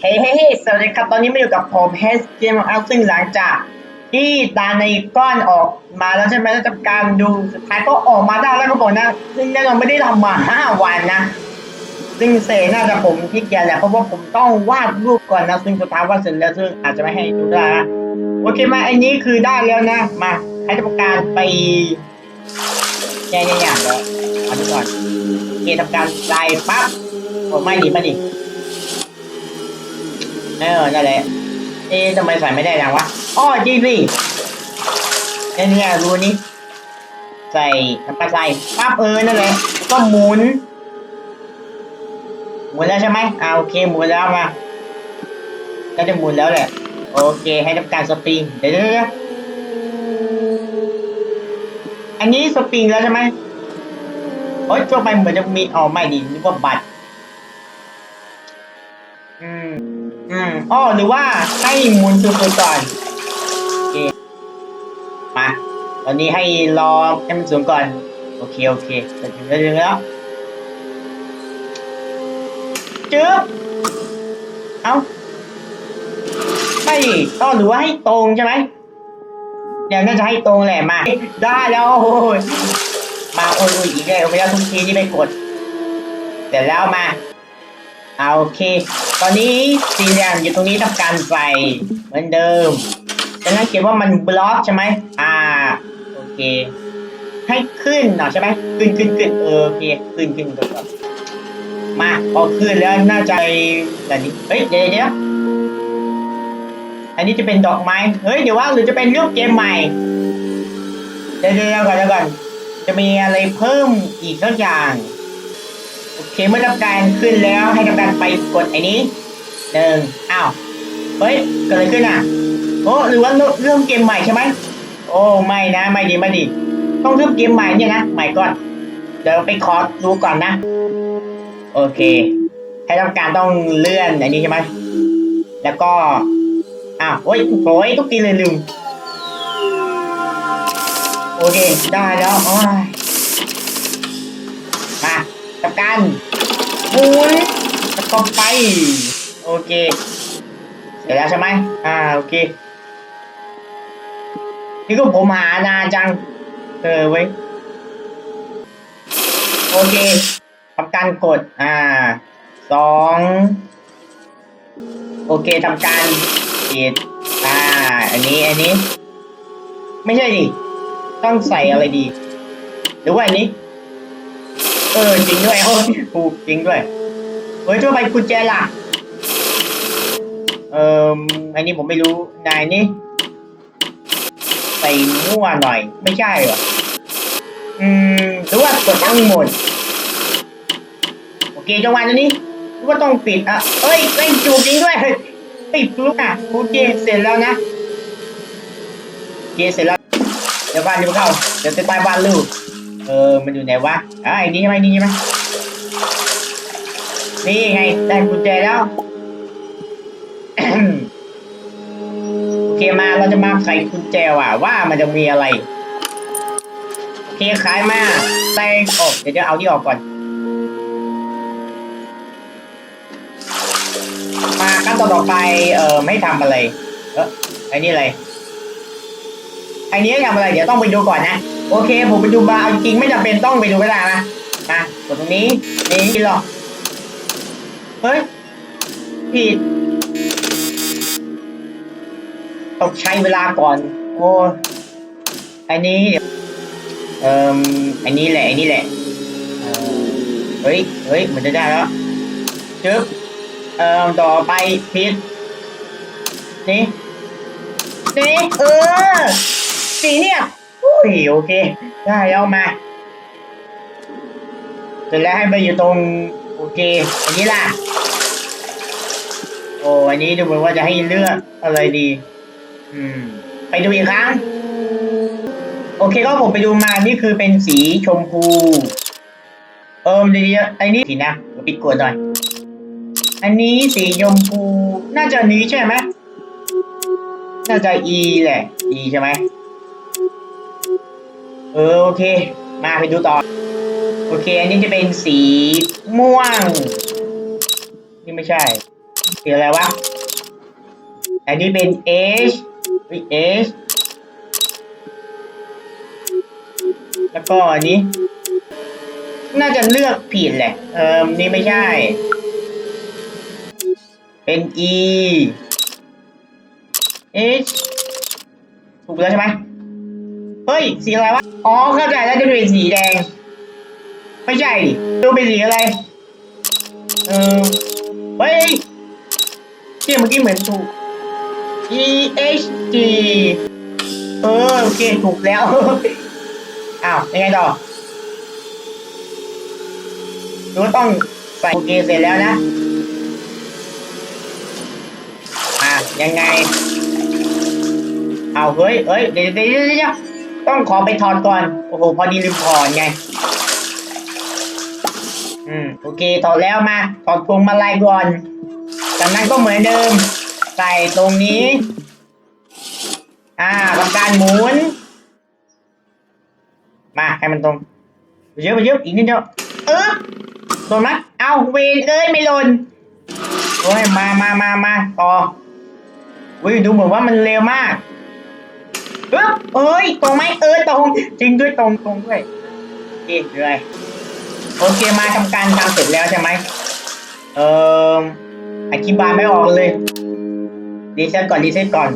เฮ้เฮ้เฮ้สวัสดีครับ ตอนนี้มาอยู่กับผมเฮสเกมเอาซึ่งหลังจากที่ตาในก้อนออกมาแล้วใช่ไหมแล้วทำการดูสุดท้ายก็ออกมาได้แล้วก็บอกนะซึ่งแน่นอนไม่ได้ทำมาห้าวันนะ ซึ่งเซน่าจะผมที่เกียจแหละเพราะว่าผมต้องวาดรูปก่อนนะ ซึ่งสุดท้ายวาดเสร็จแล้วซึ่งอาจจะไม่ให้ดูได้นะโอเคมาไอ้นี้คือได้แล้วนะ มาให้ทำการไปแย่ๆอย่างเดียวเอาดูก่อนโอเคทำการใส่ปั๊บโอ้ไม่ดีไม่ดี เออนั่นแหละเอ๊ะทำไมใส่ไม่ได้ดังวะอ้อจริงสิเนี่ยเนี่ยรูนี้ใส่น้ำปลาใส่ปั๊บเออนั่นแหละก็หมุน หมุนแล้วใช่ไหมอ่าโอเคหมุนแล้วมาก็จะหมุนแล้วแหละ โอเคให้ทำการสปริงเดี๋ยวเดี๋ยวเดี๋ยวอันนี้สปริงแล้วใช่ไหมโอ๊ยทั่วไปเหมือนจะมีอ๋อไม่ดีนึกว่าบัตร อืมอ๋อหรือว่าให้หมุนสุดๆก่อนโอเคมาตอนนี้ให้รอให้มันสูงก่อน โอเคโอเคจะถึงแล้วถึงแล้วจึ๊บเอ้าไม่ก็หรือว่าให้ตรงใช่ไหมเดี๋ยวน่าจะให้ตรงแหละมา ได้แล้วโอ้ยมาโอ้ยอีกแล้วไม่ได้ทุกทีที่ไม่กดเสร็จแล้วมา เอาโอเค ตอนนี้สี่เหลี่ยมอยู่ตรงนี้ทำการใส่เหมือนเดิมฉะนั้นเขียนว่ามันบล็อกใช่ไหมอ่าโอเค ให้ขึ้นหน่อยใช่ไหมขึ้นขึ้นขึ้นเออโอเคขึ้นขึ้นก่อนมาพอขึ้นแล้วน่าจะแบบนี้เฮ้ยเดี๋ยวเดี๋ยวอันนี้จะเป็นดอกไม้เฮ้ยเดี๋ยวว่าหรือจะเป็นรูปเกมใหม่เดี๋ยวเดี๋ยวก่อนเดี๋ยวก่อนจะมีอะไรเพิ่มอีกสักอย่าง โอเคเมื่อทำการขึ้นแล้วให้ทำการไปกดไอ้นี้หนึ่งอ้าวเฮ้ยเกิดอะไรขึ้นอะโอ้หรือว่าเริ่มเริ่มเกมใหม่ใช่ไหมโอ้ไม่นะไม่ดีไม่ดี ต้องเริ่มเกมใหม่เนี่ยนะใหม่ก่อนเดี๋ยวไปขอดูก่อนนะโอเคให้ทำการต้องเลื่อนอันนี้ใช่ไหมแล้วก็อ้าวโอ้ยโอ้ยทุกทีเลยลืมโอเคได้แล้วโอ้ย มาทำการหมุนแล้วก็ไป โอเค เสร็จแล้วใช่ไหมอ่าโอเค นี่ก็ผมหานานจังเออเว้ยโอเคทำการกด อ่าสองโอเคทำการปิดอ่า อันนี้ อันนี้ ไม่ใช่ดิ ต้องใส่อะไรดี หรือว่าอันนี้ เออจริงด้วยโอ้ยถูกจริงด้วยเฮ้ยทั่วไปกุญแจล่ะ เอ่ออันนี้ผมไม่รู้นายนี่ใส่มั่วหน่อย ไม่ใช่เหรออืมหรือว่ากดทั้งหมดโอเคจังหวะนี้หรือว่าต้องปิดอะเอ้ยเล่นจูบจริงด้วยปิดลูกอะโอเคเสร็จแล้วนะโอเคเสร็จแล้วเดี๋ยวบ้านเดี๋ยวเข้าเดี๋ยวจะใต้บ้านลูก เออ มันอยู่ไหนวะอ่าไอ้นี่ใช่ไหมนี่ใช่ไหมนี่ไงได้กุญแจแล้ว โอเคมาเราจะมาไขกุญแจว่ะ ว่ามันจะมีอะไร โอเคขายมาใส่ออกเดี๋ยวจะเอาที่ออกก่อน มาขั้นตอนต่อไป เออไม่ทำอะไร เออไอ้นี่อะไรไอ้นี้ทำอะไร เดี๋ยวต้องไปดูก่อนนะ โอเค ผมไปดูมาเอาจริงไม่จำเป็นต้องไปดูก็ได้นะมากดตรงนี้นี่หรอเฮ้ยผิดต้องใช้เวลาก่อน โอ้อันนี้เอ่ออันนี้แหละอันนี้แหละเอ่อเฮ้ยเฮ้ยมันจะได้แล้วจึ๊บเอ่อต่อไปผิดนี่นี่เออสีเนี่ย อุ้ยโอเค ได้แล้วมาเสร็จแล้วให้ไปอยู่ตรงโอเค อันนี้ล่ะ โอ้อันนี้ดูเหมือนว่าจะให้เลือกอะไรดี อืม ไปดูอีกครั้ง โอเคก็ผมไปดูมานี่คือเป็นสีชมพู เอิมดีไอ้นี่สีนะปิดกดหน่อย อันนี้สีชมพูน่าจะนี้ใช่ไหมน่าจะ E แหละ E ใช่ไหม เออโอเค มาไปดูต่อ โอเค อันนี้จะเป็นสีม่วง นี่ไม่ใช่สีอะไรวะ อันนี้เป็น H วิ H แล้วก็อันนี้ น่าจะเลือกผิดแหละ เออนี่ไม่ใช่ เป็น E H ถูกแล้วใช่ไหม ฮ้ย สีอะไรวะ อ๋อ เข้าใจแล้วจะเป็นสีแดง ไม่ใช่ดูเป็นสีอะไร เออเฮ้ยเที่ยเมื่อกี้เหมือนถูก E H G เออโอเคถูกแล้ว อ้าวยังไงต่อดูว่าต้องใส่โอเคเสร็จแล้วนะอะยังไง เอาเฮ้ยเฮ้ยเดี๋ยวเดี๋ยวเดี๋ยวเดี๋ยว ต้องขอไปถอดก่อน โอ้โห พอดีลืมถอดไง อืม โอเค ถอดแล้วมา ถอดพวงมาลัยก่อน จากนั้นก็เหมือนเดิม ใส่ตรงนี้ อ่าทำการหมุน มาให้มันตรง เยอะไปเยอะอีกนิดเดียวเออโดนไหมเอาเวนเอ้ยไม่หล่นโอ้ยมามามามาต่อวิดูเหมือนว่ามันเร็วมาก เอ้ยตรงไหมเออตรง จริงด้วยตรงตรงด้วยโอเคเลยโอเคมาทำการทำเสร็จแล้วใช่ไหมเอ่ออธิบายไม่ออกเลยรีเซ็ตก่อนรีเซ็ตก่อน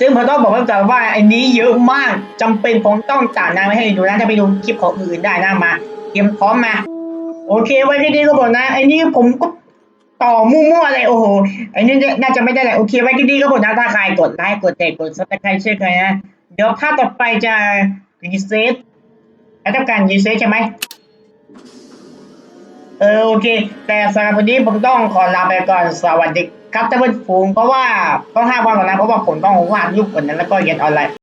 ซึ่งผมต้องบอกไว้ก่อนว่าอันนี้เยอะมากจำเป็นผมต้องจ่ายนางไว้ให้ดูนะถ้าไปดูคลิปของอื่นได้นะมาเตรียมพร้อมมา โอเคไว้ที่นี่ก็บอกนะไอ้นี่ผมก็ ต่อมั่วๆเลยโอ้โหไอ้นี่น่าจะไม่ได้แหละโอเคไว้ที่นี่ก็บอกนะถ้าใครกดไลค์กดแชร์กดซับสไครต์ช่วยกันนะเดี๋ยวภาพต่อไปจะรีเซ็ตแล้วทำการรีเซ็ตใช่ไหมเออโอเค แต่สำหรับวันนี้ผมต้องขอลาไปก่อนสวัสดีครับท่านผู้ชมเพราะว่าต้องห้าวันก่อนนะเพราะว่าผมต้องวาดรูปก่อนนั้นแล้วก็เรียนออนไลน์